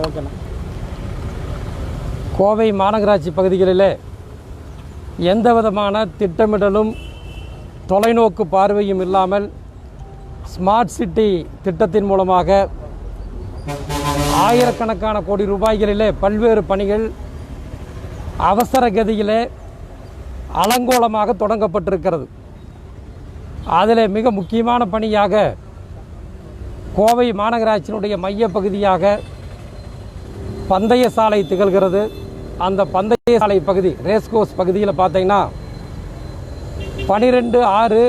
ஓகேண்ணா கோவை மாநகராட்சி பகுதிகளிலே எந்த விதமான திட்டமிடலும் தொலைநோக்கு பார்வையும் இல்லாமல் ஸ்மார்ட் சிட்டி திட்டத்தின் மூலமாக ஆயிரக்கணக்கான கோடி ரூபாய்களிலே பல்வேறு பணிகள் அவசர கதியிலே அலங்கோலமாக தொடங்கப்பட்டிருக்கிறது. அதில் மிக முக்கியமான பணியாக கோவை மாநகராட்சியினுடைய மையப்பகுதியாக பந்தய சாலை திகழ்கிறது. அந்த பந்தய சாலை பகுதி ரேஸ்கோஸ் பகுதியில் பார்த்தீங்கன்னா பனிரெண்டு ஆறு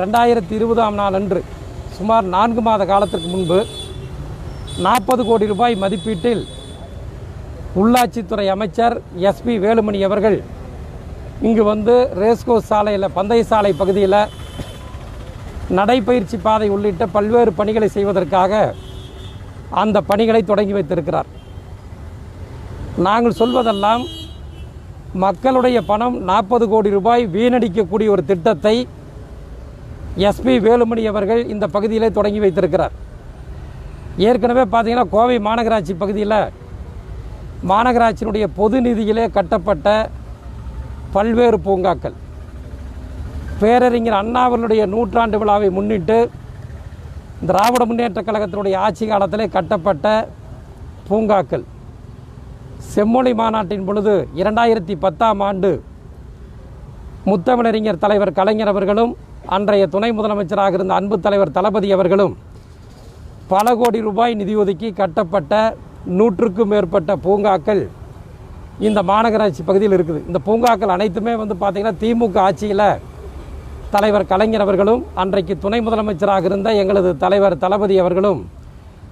ரெண்டாயிரத்தி இருபதாம் நாள் அன்று சுமார் நான்கு மாத காலத்திற்கு முன்பு நாற்பது கோடி ரூபாய் மதிப்பீட்டில் உள்ளாட்சித்துறை அமைச்சர் எஸ்பி வேலுமணி அவர்கள் இங்கு வந்து ரேஸ்கோஸ் சாலையில் பந்தய சாலை பகுதியில் நடைப்பயிற்சி பாதை உள்ளிட்ட பல்வேறு பணிகளை செய்வதற்காக அந்த பணிகளை தொடங்கி வைத்திருக்கிறார். நாங்கள் சொல்வதெல்லாம் மக்களுடைய பணம் நாற்பது கோடி ரூபாய் வீணடிக்கக்கூடிய ஒரு திட்டத்தை எஸ்பி வேலுமணி அவர்கள் இந்த பகுதியிலே தொடங்கி வைத்திருக்கிறார். ஏற்கனவே பார்த்தீங்கன்னா கோவை மாநகராட்சி பகுதியில் மாநகராட்சியினுடைய பொது நிதியிலே கட்டப்பட்ட பல்வேறு பூங்காக்கள். பேரறிஞர் அண்ணா அவர்களுடைய நூற்றாண்டு விழாவை முன்னிட்டு திராவிட முன்னேற்றக் கழகத்தினுடைய ஆட்சி காலத்திலே கட்டப்பட்ட பூங்காக்கள். செம்மொழி மாநாட்டின் பொழுது இரண்டாயிரத்தி பத்தாம் ஆண்டு முத்தமிழறிஞர் தலைவர் கலைஞர் அவர்களும் அன்றைய துணை முதலமைச்சராக இருந்த அன்பு தலைவர் தளபதி அவர்களும் பல கோடி ரூபாய் நிதி ஒதுக்கி கட்டப்பட்ட நூற்றுக்கும் மேற்பட்ட பூங்காக்கள் இந்த மாநகராட்சி பகுதியில் இருக்குது. இந்த பூங்காக்கள் அனைத்துமே வந்து பார்த்திங்கன்னா திமுக ஆட்சியில் தலைவர் கலைஞர் அவர்களும் அன்றைக்கு துணை முதலமைச்சராக இருந்த எங்களது தலைவர் தளபதி அவர்களும்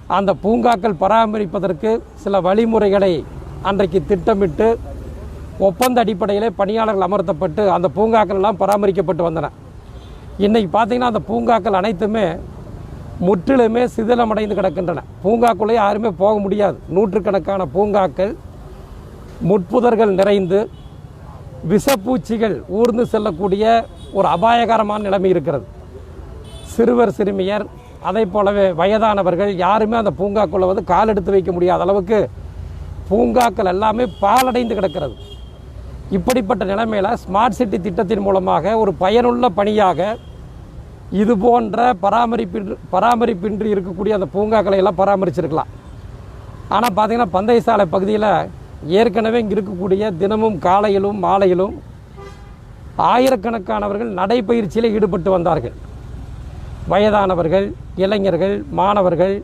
அந்த பூங்காக்கள் பராமரிப்பதற்கு சில வழிமுறைகளை அன்றைக்கு திட்டமிட்டு ஒப்பந்த அடிப்படையிலே பணியாளர்கள் அமர்த்தப்பட்டு அந்த பூங்காக்கள் எல்லாம் பராமரிக்கப்பட்டு வந்தன. இன்றைக்கி பார்த்தீங்கன்னா அந்த பூங்காக்கள் அனைத்துமே முற்றிலுமே சிதிலமடைந்து கிடக்கின்றன. பூங்காக்குள்ளே யாருமே போக முடியாது. நூற்றுக்கணக்கான பூங்காக்கள் முட்புதர்கள் நிறைந்து விஷப்பூச்சிகள் ஊர்ந்து செல்லக்கூடிய ஒரு அபாயகரமான நிலைமை இருக்கிறது. சிறுவர் சிறுமியர் அதை போலவே வயதானவர்கள் யாருமே அந்த பூங்காக்குள்ளே வந்து கால் எடுத்து வைக்க முடியாத அளவுக்கு பூங்காக்கள் எல்லாமே பாலடைந்து கிடக்கிறது. இப்படிப்பட்ட நிலைமையில் ஸ்மார்ட் சிட்டி திட்டத்தின் மூலமாக ஒரு பயனுள்ள பணியாக இது போன்ற பராமரிப்பின் பராமரிப்பின்றி இருக்கக்கூடிய அந்த பூங்காக்களை எல்லாம் பராமரிச்சிருக்கலாம். ஆனால் பார்த்திங்கன்னா பந்தய சாலை பகுதியில் ஏற்கனவே இங்கே இருக்கக்கூடிய தினமும் காலையிலும் மாலையிலும் ஆயிரக்கணக்கானவர்கள் நடைப்பயிற்சியில் ஈடுபட்டு வந்தார்கள். வயதானவர்கள் இளைஞர்கள் மாணவர்கள்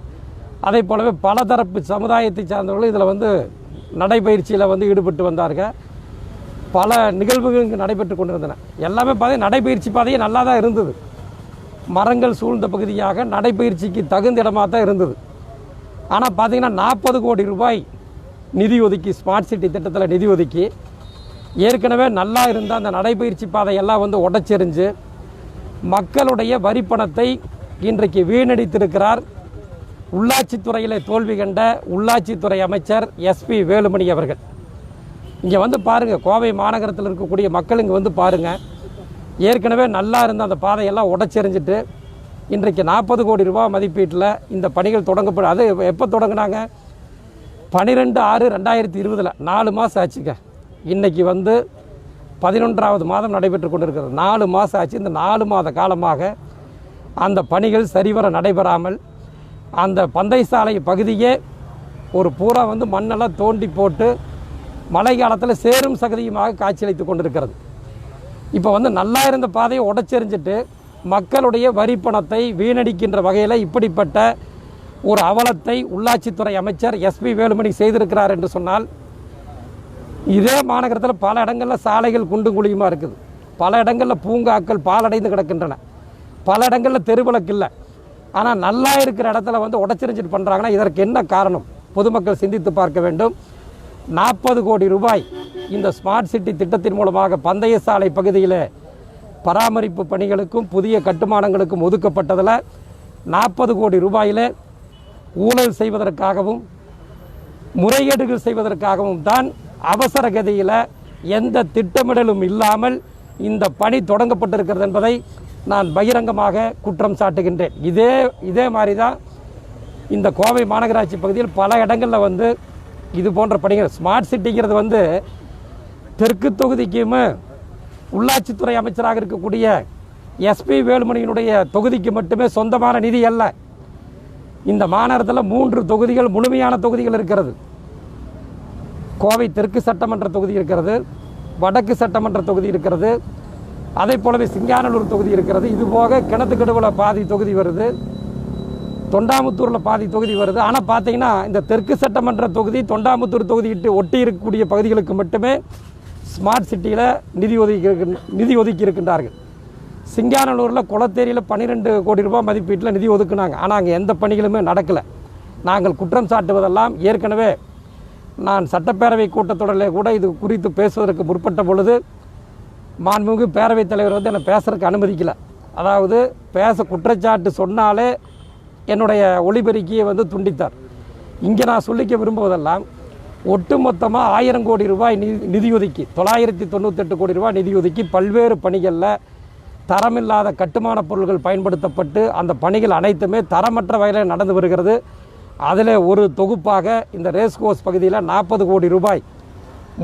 அதே போலவே பலதரப்பு சமுதாயத்தை சார்ந்தவர்கள் இதில் வந்து நடைப்பயிற்சியில் வந்து ஈடுபட்டு வந்தார்கள் பல நிகழ்வுகள் இங்கே நடைபெற்று கொண்டிருந்தன. எல்லாமே பார்த்தீங்கன்னா நடைபயிற்சி பாதையே நல்லா தான் இருந்தது. மரங்கள் சூழ்ந்த பகுதியாக நடைப்பயிற்சிக்கு தகுந்த இடமாக தான் இருந்தது. ஆனால் பார்த்திங்கன்னா நாற்பது கோடி ரூபாய் நிதி ஒதுக்கி ஸ்மார்ட் சிட்டி திட்டத்தில் நிதி ஒதுக்கி ஏற்கனவே நல்லா இருந்த அந்த நடைப்பயிற்சி பாதையெல்லாம் வந்து உடச்செறிஞ்சு மக்களுடைய வரிப்பணத்தை இன்றைக்கு வீணடித்திருக்கிறார். உள்ளாட்சித்துறையில் தோல்வி கண்ட உள்ளாட்சித்துறை அமைச்சர் எஸ்பி வேலுமணி அவர்கள். இங்கே வந்து பாருங்கள் கோவை மாநகரத்தில் இருக்கக்கூடிய மக்கள் இங்கே வந்து பாருங்கள் ஏற்கனவே நல்லா இருந்த அந்த பாதையெல்லாம் உடச்செறிஞ்சிட்டு இன்றைக்கு நாற்பது கோடி ரூபா மதிப்பீட்டில் இந்த பணிகள் தொடங்கப்படும் அது எப்போ தொடங்கினாங்க? பன்னிரெண்டு ஆறு ரெண்டாயிரத்தி இருபதில். நாலு மாதம் ஆச்சுங்க. இன்றைக்கி வந்து பதினொன்றாவது மாதம் நடைபெற்று கொண்டிருக்கிறது. நாலு மாதம் ஆச்சு. இந்த நாலு மாத காலமாக அந்த பணிகள் சரிவர நடைபெறாமல் அந்த பந்தய சாலை பகுதியே ஒரு பூரா வந்து மண்ணெல்லாம் தோண்டி போட்டு மழை காலத்தில் சேரும் சகதியுமாக காட்சியளித்து கொண்டிருக்கிறது. இப்போ வந்து நல்லா இருந்த பாதையை உடச்செறிஞ்சிட்டு மக்களுடைய வரி பணத்தை வீணடிக்கின்ற வகையில் இப்படிப்பட்ட ஒரு அவலத்தை உள்ளாட்சித்துறை அமைச்சர் எஸ்பி வேலுமணி செய்திருக்கிறார் என்று சொன்னால் இதே மாநகரத்தில் பல இடங்களில் சாலைகள் குண்டும் குழியுமா இருக்குது. பல இடங்களில் பூங்காக்கள் பாலடைந்து கிடக்கின்றன. பல இடங்களில் தெருவிளக்கு இல்லை. ஆனால் நல்லா இருக்கிற இடத்துல வந்து உடச்சிரிஞ்சிட்டு பண்ணுறாங்கன்னா இதற்கு என்ன காரணம்? பொதுமக்கள் சிந்தித்து பார்க்க வேண்டும். நாற்பது கோடி ரூபாய் இந்த ஸ்மார்ட் சிட்டி திட்டத்தின் மூலமாக பந்தய சாலை பகுதியில் பராமரிப்பு பணிகளுக்கும் புதிய கட்டுமானங்களுக்கும் ஒதுக்கப்பட்டதில் நாற்பது கோடி ரூபாயில் ஊழல் செய்வதற்காகவும் முறைகேடுகள் செய்வதற்காகவும் தான் அவசர கதியில் எந்த திட்டமிடலும் இல்லாமல் இந்த பணி தொடங்கப்பட்டிருக்கிறது என்பதை நான் பகிரங்கமாக குற்றம் சாட்டுகின்றேன். இதே இதே மாதிரி தான் இந்த கோவை மாநகராட்சி பகுதியில் பல இடங்களில் வந்து இது போன்ற பணிகள். ஸ்மார்ட் சிட்டிங்கிறது வந்து தெற்கு தொகுதிக்குமே உள்ளாட்சித்துறை அமைச்சராக இருக்கக்கூடிய எஸ்பி வேலுமணியினுடைய தொகுதிக்கு மட்டுமே சொந்தமான நிதி அல்ல. இந்த மாநகரத்தில் மூன்று தொகுதிகள் முழுமையான தொகுதிகள் இருக்கிறது. கோவை தெற்கு சட்டமன்ற தொகுதி இருக்கிறது வடக்கு சட்டமன்ற தொகுதி இருக்கிறது அதே போலவே சிங்கானலூர் தொகுதி இருக்கிறது. இது போக கிணத்துக்கடுவில் பாதி தொகுதி வருது. தொண்டாமுத்தூரில் பாதி தொகுதி வருது. ஆனால் பார்த்தீங்கன்னா இந்த தெற்கு சட்டமன்ற தொகுதி தொண்டாமுத்தூர் தொகுதியிட்டு ஒட்டி இருக்கக்கூடிய பகுதிகளுக்கு மட்டுமே ஸ்மார்ட் சிட்டியில் நிதி ஒதுக்கி இருக்கு- நிதி ஒதுக்கி இருக்கின்றார்கள். சிங்கானலூரில் குளத்தேரியில் பன்னிரெண்டு கோடி ரூபாய் மதிப்பீட்டில் நிதி ஒதுக்குனாங்க. ஆனால் அங்கே எந்த பணிகளுமே நடக்கலை. நாங்கள் குற்றம் சாட்டுவதெல்லாம் ஏற்கனவே நான் சட்டப்பேரவை கூட்டத்தொடரில் கூட இது குறித்து பேசுவதற்கு முற்பட்ட பொழுது மாண்புமிகு பேரவைத் தலைவர் வந்து என்னை பேசுறதுக்கு அனுமதிக்கலை. அதாவது பேச குற்றச்சாட்டு சொன்னாலே என்னுடைய ஒளிபெருக்கியை வந்து துண்டித்தார். இங்கே நான் சொல்லிக்க விரும்புவதெல்லாம் ஒட்டுமொத்தமாக ஆயிரம் கோடி ரூபாய் நிதி நிதி ஒதுக்கி தொள்ளாயிரத்தி தொண்ணூத்தெட்டு கோடி ரூபாய் நிதி ஒதுக்கி பல்வேறு பணிகளில் தரமில்லாத கட்டுமான பொருட்கள் பயன்படுத்தப்பட்டு அந்த பணிகள் அனைத்துமே தரமற்ற வகையில் நடந்து வருகிறது. அதில் ஒரு தொகுப்பாக இந்த ரேஸ் கோர்ஸ் பகுதியில் நாற்பது கோடி ரூபாய்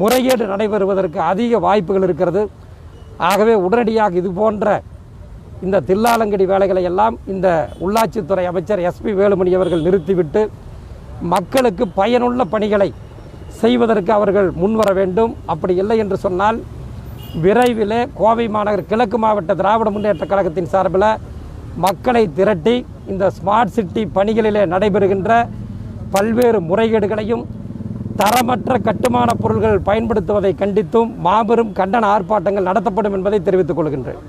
முறைகேடு நடைபெறுவதற்கு அதிக வாய்ப்புகள் இருக்கிறது. ஆகவே உடனடியாக இது போன்ற இந்த தில்லாலங்கடி வேலைகளை எல்லாம் இந்த உள்ளாட்சித்துறை அமைச்சர் எஸ்பி வேலுமணி அவர்கள் நிறுத்திவிட்டு மக்களுக்கு பயனுள்ள பணிகளை செய்வதற்கு அவர்கள் முன்வர வேண்டும். அப்படி இல்லை என்று சொன்னால் விரைவிலே கோவை மாநகர் கிழக்கு மாவட்ட திராவிட முன்னேற்ற கழகத்தின் சார்பில் மக்களை திரட்டி இந்த ஸ்மார்ட் சிட்டி பணிகளிலே நடைபெறுகின்ற பல்வேறு முறைகேடுகளையும் தரமற்ற கட்டுமான பொருள்கள் பயன்படுத்துவதை கண்டித்தும் மாபெரும் கண்டன ஆர்ப்பாட்டங்கள் நடத்தப்படும் என்பதை தெரிவித்துக் கொள்கின்றேன்.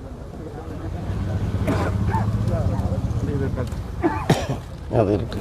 அது இருக்கு.